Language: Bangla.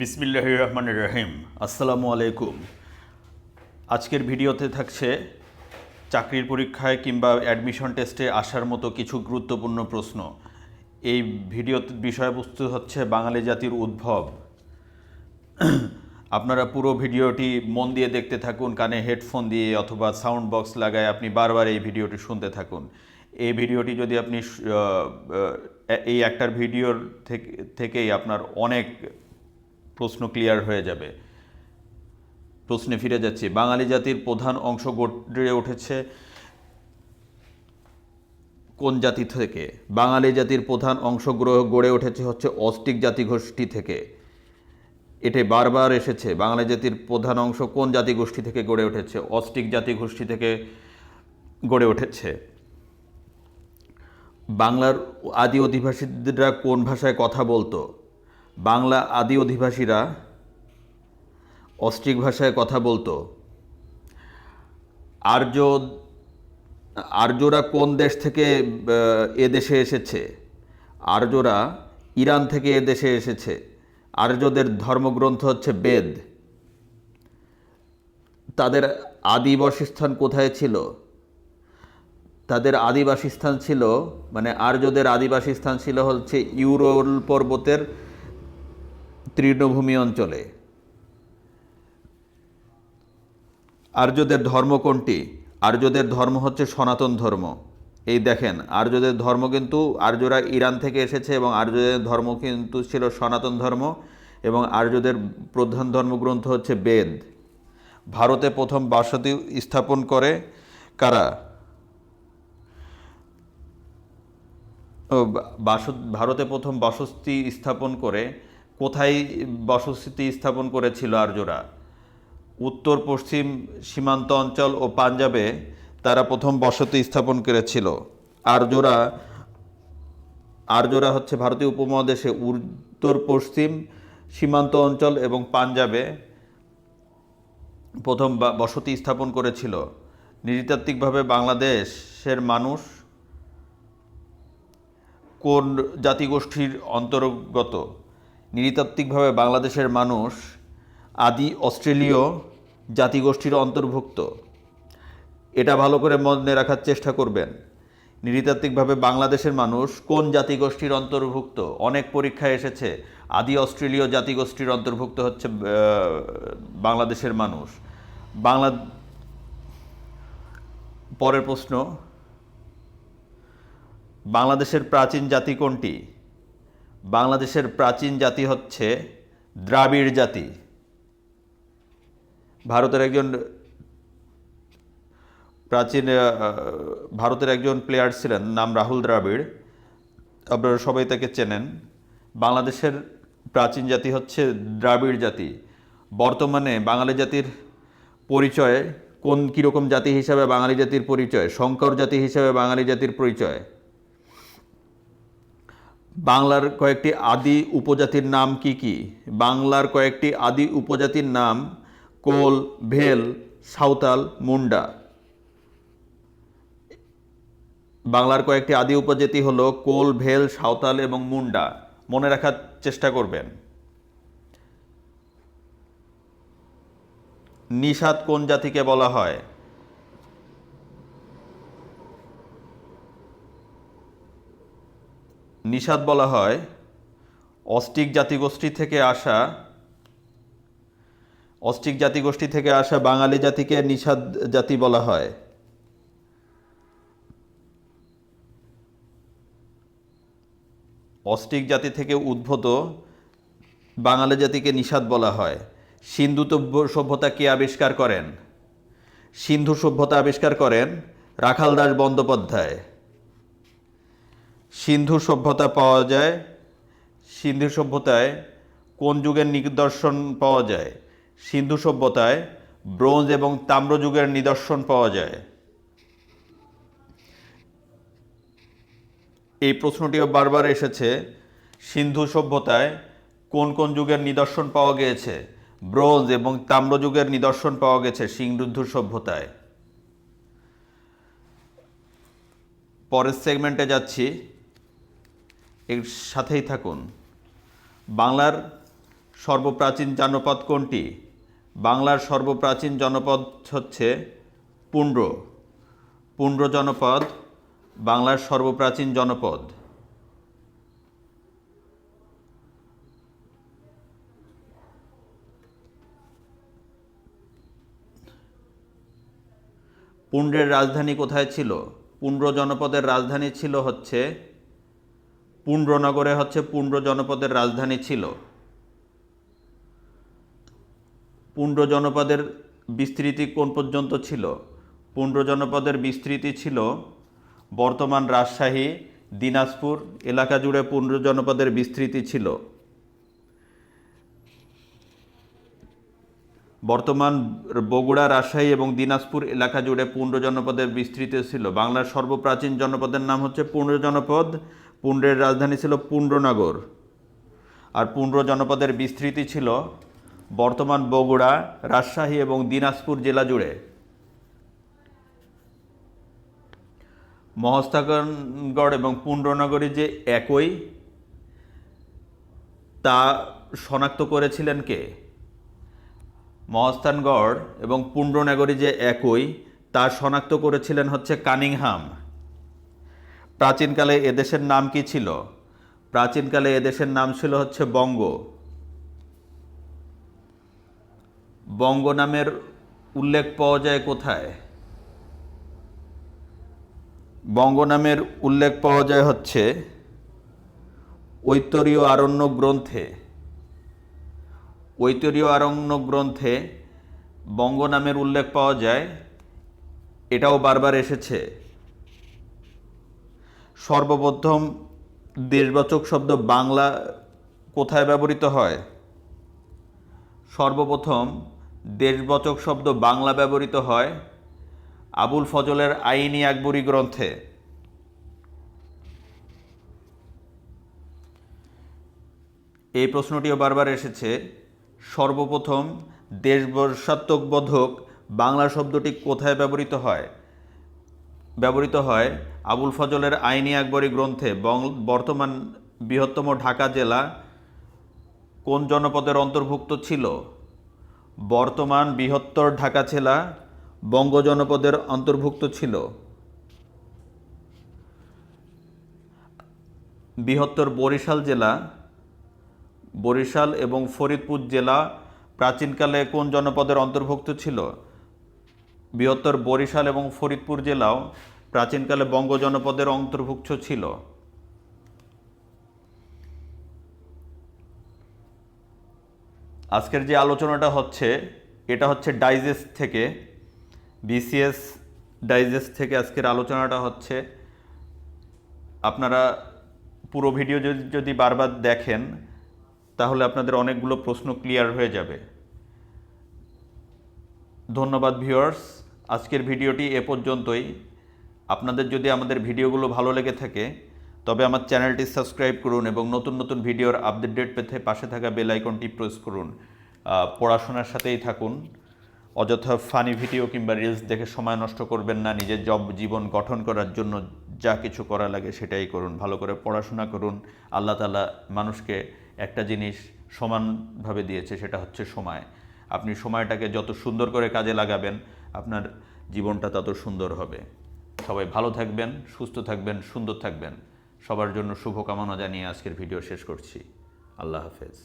বিসমিল্লাহ রহমান রহিম। আসসালামু আলাইকুম আজকের ভিডিওতে থাকছে চাকরির পরীক্ষায় কিংবা অ্যাডমিশন টেস্টে আসার মতো কিছু গুরুত্বপূর্ণ প্রশ্ন। এই ভিডিওর বিষয়বস্তু হচ্ছে বাঙালি জাতির উদ্ভব। আপনারা পুরো ভিডিওটি মন দিয়ে দেখতে থাকুন, কানে হেডফোন দিয়ে অথবা সাউন্ড বক্স লাগায় আপনি বারবার এই ভিডিওটি শুনতে থাকুন। এই ভিডিওটি যদি আপনি এই একটার ভিডিওর থেকে থেকেই আপনার অনেক প্রশ্ন ক্লিয়ার হয়ে যাবে। প্রশ্নে ফিরে যাচ্ছি। বাঙালি জাতির প্রধান অংশ গড়ে উঠেছে কোন জাতি থেকে? বাঙালি জাতির প্রধান অংশ গড়ে উঠেছে হচ্ছে অস্টিক জাতিগোষ্ঠী থেকে। এটি বারবার এসেছে। বাঙালি জাতির প্রধান অংশ কোন জাতিগোষ্ঠী থেকে গড়ে উঠেছে? অস্টিক জাতিগোষ্ঠী থেকে গড়ে উঠেছে। বাংলার আদি অধিবাসীরা কোন ভাষায় কথা বলতো? বাংলা আদি অধিবাসীরা অস্ট্রিক ভাষায় কথা বলতো। আর্য, আর্যরা কোন দেশ থেকে এ দেশে এসেছে? আর্যরা ইরান থেকে এ দেশে এসেছে। আর্যদের ধর্মগ্রন্থ হচ্ছে বেদ। তাদের আদি বাসস্থান কোথায় ছিল? তাদের আদিবাসী স্থান ছিল মানে আর্যদের আদিবাসী স্থান ছিল হচ্ছে ইউরোল পর্বতের তৃণভূমি অঞ্চলে। আর্যদের ধর্ম কোনটি? আর্যদের ধর্ম হচ্ছে সনাতন ধর্ম। এই দেখেন, আর্যদের ধর্ম কিন্তু আর্যরা ইরান থেকে এসেছে এবং আর্যদের ধর্ম কিন্তু ছিল সনাতন ধর্ম এবং আর্যদের প্রধান ধর্মগ্রন্থ হচ্ছে বেদ। ভারতে প্রথম বাসতি স্থাপন করে কারা? ভারতে প্রথম বসতি স্থাপন করে কোথায় বসতি স্থাপন করেছিল আর্যরা? উত্তর, পশ্চিম সীমান্ত অঞ্চল ও পাঞ্জাবে তারা প্রথম বসতি স্থাপন করেছিল। আর্যরা আর্যরা হচ্ছে ভারতীয় উপমহাদেশে উত্তর, পশ্চিম সীমান্ত অঞ্চল এবং পাঞ্জাবে প্রথম বসতি স্থাপন করেছিল। নৃতাত্ত্বিকভাবে বাংলাদেশের মানুষ কোন জাতিগোষ্ঠীর অন্তর্গত? নৃতাত্ত্বিকভাবে বাংলাদেশের মানুষ আদি অস্ট্রেলীয় জাতিগোষ্ঠীর অন্তর্ভুক্ত। এটা ভালো করে মনে রাখার চেষ্টা করবেন। নৃতাত্ত্বিকভাবে বাংলাদেশের মানুষ কোন জাতিগোষ্ঠীর অন্তর্ভুক্ত? অনেক পরীক্ষায় এসেছে, আদি অস্ট্রেলীয় জাতিগোষ্ঠীর অন্তর্ভুক্ত হচ্ছে বাংলাদেশের মানুষ। বাংলা, পরের প্রশ্ন। বাংলাদেশের প্রাচীন জাতি কোনটি? বাংলাদেশের প্রাচীন জাতি হচ্ছে দ্রাবিড় জাতি। ভারতের একজন প্রাচীন ভারতের একজন প্লেয়ার ছিলেন, নাম রাহুল দ্রাবিড়। আপনারা সবাই তাকে চেনেন। বাংলাদেশের প্রাচীন জাতি হচ্ছে দ্রাবিড় জাতি। বর্তমানে বাঙালি জাতির পরিচয় কোন কীরকম জাতি হিসাবে বাঙালি জাতির পরিচয়? শঙ্কর জাতি হিসাবে বাঙালি জাতির পরিচয়। বাংলার কয়েকটি আদি উপজাতির নাম কি কি? বাংলার কয়েকটি আদি উপজাতির নাম কোল, ভেল, সাঁওতাল, মুন্ডা। বাংলার কয়েকটি আদি উপজাতি হলো কোল, ভেল, সাঁওতাল এবং মুন্ডা। মনে রাখার চেষ্টা করবেন। নিষাদ কোন জাতিকে বলা হয়? নিষাদ বলা হয়, অস্টিক জাতিগোষ্ঠী থেকে আসা, অস্টিক জাতিগোষ্ঠী থেকে আসা বাঙালি জাতিকে নিষাদ জাতি বলা হয়। অস্টিক জাতি থেকে উদ্ভূত বাঙালি জাতিকে নিষাদ বলা হয়। সিন্ধু সভ্যতা কে আবিষ্কার করেন? সিন্ধু সভ্যতা আবিষ্কার করেন রাখাল দাস বন্দ্যোপাধ্যায়। সিন্ধু সভ্যতা পাওয়া যায়। সিন্ধু সভ্যতায় কোন যুগের নিদর্শন পাওয়া যায়? সিন্ধু সভ্যতায় ব্রোঞ্জ এবং তাম্র যুগের নিদর্শন পাওয়া যায়। এই প্রশ্নটিও বারবার এসেছে। সিন্ধু সভ্যতায় কোন কোন যুগের নিদর্শন পাওয়া গিয়েছে? ব্রোঞ্জ এবং তাম্র যুগের নিদর্শন পাওয়া গেছে সিন্ধু সভ্যতায়। পরের সেগমেন্টে যাচ্ছি। এর সাথেই থাকুন। বাংলার সর্বপ্রাচীন জনপদ কোনটি? বাংলার সর্বপ্রাচীন জনপদ হচ্ছে পুণ্ড্র পুণ্ড্র জনপদ বাংলার সর্বপ্রাচীন জনপদ। পুণ্ড্রের রাজধানী কোথায় ছিল? পুণ্ড্র জনপদের রাজধানী ছিল হচ্ছে পুণ্ড্রনগরে হচ্ছে পুণ্ড্র জনপদের রাজধানী ছিল। পুণ্ড্র জনপদের বিস্তৃতি কোন পর্যন্ত ছিল? পুণ্ড্র জনপদের বিস্তৃতি ছিল বর্তমান রাজশাহী, দিনাজপুর, এলাকা জুড়ে পুণ্ড্র জনপদের বিস্তৃতি ছিল। বর্তমান বগুড়া, রাজশাহী এবং দিনাজপুর এলাকা জুড়ে পুণ্ড্র জনপদের বিস্তৃতি ছিল। বাংলার সর্বপ্রাচীন জনপদের নাম হচ্ছে পুণ্ড্র জনপদ। পুণ্ড্রের রাজধানী ছিল পুণ্ড্রনগর আর পুণ্ড্র জনপদের বিস্তৃতি ছিল বর্তমান বগুড়া, রাজশাহী এবং দিনাজপুর জেলা জুড়ে। মহস্তাগরগড় এবং পুণ্ডনগরী যে একই, তা শনাক্ত করেছিলেন কে? মহস্তানগড় এবং পুণ্ড্রনগরী যে একই, তা শনাক্ত করেছিলেন হচ্ছে কানিংহাম। প্রাচীনকালে এদেশের নাম কি ছিল? প্রাচীনকালে এদেশের নাম ছিল হচ্ছে বঙ্গ। বঙ্গ নামের উল্লেখ পাওয়া যায় কোথায়? বঙ্গ নামের উল্লেখ পাওয়া যায় হচ্ছে ঐতরীয় আরণ্য গ্রন্থে। ঐতরীয় আরণ্য গ্রন্থে বঙ্গ নামের উল্লেখ পাওয়া যায়। এটাও বারবার এসেছে। সর্বপ্রথম দেশবাচক শব্দ বাংলা কোথায় ব্যবহৃত হয়? সর্বপ্রথম দেশবাচক শব্দ বাংলা ব্যবহৃত হয় আবুল ফজলের আইনি আকবরী গ্রন্থে। এই প্রশ্নটিও বারবার এসেছে। সর্বপ্রথম দেশবর্ষাত্মকবোধক বাংলা শব্দটি কোথায় ব্যবহৃত হয়? ব্যবহৃত হয় আবুল ফজলের আইনি আকবরী গ্রন্থে বর্তমান বৃহত্তম ঢাকা জেলা কোন জনপদের অন্তর্ভুক্ত ছিল? বর্তমান বৃহত্তর ঢাকা জেলা বঙ্গ জনপদের অন্তর্ভুক্ত ছিল। বৃহত্তর বরিশাল জেলা বরিশাল এবং ফরিদপুর জেলা প্রাচীনকালে কোন জনপদের অন্তর্ভুক্ত ছিল? বৃহত্তর বরিশাল এবং ফরিদপুর জেলাও প্রাচীনকালে বঙ্গ জনপদের অন্তর্ভুক্ত ছিল। আজকের যে আলোচনাটা হচ্ছে, এটা হচ্ছে ডাইজেস্ট থেকে, বিসিএস ডাইজেস্ট থেকে আজকের আলোচনাটা হচ্ছে। আপনারা পুরো ভিডিও যদি যদি বারবার দেখেন তাহলে আপনাদের অনেকগুলো প্রশ্ন ক্লিয়ার হয়ে যাবে। ধন্যবাদ ভিউয়ার্স আজকের ভিডিওটি এ পর্যন্তই। আপনাদের যদি আমাদের ভিডিওগুলো ভালো লেগে থাকে, তবে আমার চ্যানেলটি সাবস্ক্রাইব করুন এবং নতুন নতুন ভিডিওর আপডেট পেতে পাশে থাকা বেল আইকনটি প্রেস করুন। পড়াশোনার সাথেই থাকুন। অযথা ফানি ভিডিও কিংবা রিলস দেখে সময় নষ্ট করবেন না, নিজের জব জীবন গঠন করার জন্য যা কিছু করা লাগে সেটাই করুন। ভালো করে পড়াশোনা করুন। আল্লাহ তালা মানুষকে একটা জিনিস সমানভাবে দিয়েছে, সেটা হচ্ছে সময়। আপনি সময়টাকে যত সুন্দর করে কাজে লাগাবেন, আপনার জীবনটা তত সুন্দর হবে। সবাই ভালো থাকবেন, সুস্থ থাকবেন, সুন্দর থাকবেন। সবার জন্য শুভকামনা জানিয়ে আজকের ভিডিও শেষ করছি। আল্লাহ হাফেজ।